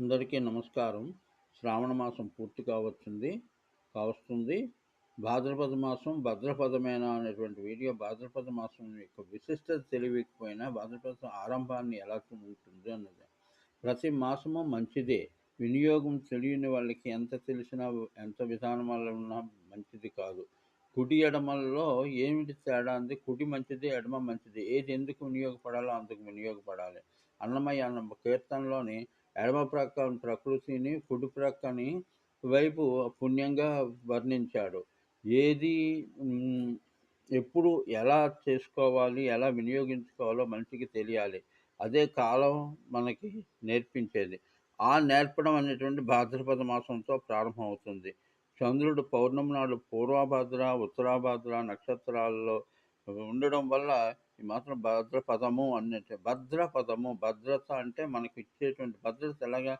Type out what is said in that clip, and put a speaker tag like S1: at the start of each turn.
S1: అందరికీ నమస్కారం. శ్రావణ మాసం పూర్తి కావచ్చుంది కావస్తుంది. భాద్రపద మాసం భద్రపదమైన అనేటువంటి వీడియో భాద్రపద మాసం యొక్క విశిష్టత తెలియకపోయినా భాద్రపద ఆరంభాన్ని ఎలా ఉంటుంది అన్నది. ప్రతి మాసము మంచిదే. వినియోగం తెలియని వాళ్ళకి ఎంత తెలిసినా ఎంత విధానం వల్ల ఉన్నా మంచిది కాదు. కుడి ఎడమల్లో ఏమిటి తేడా అంది? కుడి మంచిది ఎడమ మంచిది. ఏది ఎందుకు వినియోగపడాలో అందుకు వినియోగపడాలి. అన్నమయ్య అన్న కీర్తనలోని ఎడమ ప్రక్క ప్రకృతిని కుడి ప్రక్కని వైపు పుణ్యంగా వర్ణించాడు. ఏది ఎప్పుడు ఎలా చేసుకోవాలి ఎలా వినియోగించుకోవాలో మనిషికి తెలియాలి. అదే కాలం మనకి నేర్పించేది. ఆ నేర్పడం అనేటువంటి భాద్రపద మాసంతో ప్రారంభమవుతుంది. చంద్రుడు పౌర్ణమి నాడు పూర్వభద్ర ఉత్తరాభద్ర నక్షత్రాల్లో ఉండడం వల్ల ఈ మాత్రం భద్రపదము అన్నట్టు భద్రపదము భద్రత అంటే మనకు ఇచ్చేటువంటి భద్రత ఎలాగా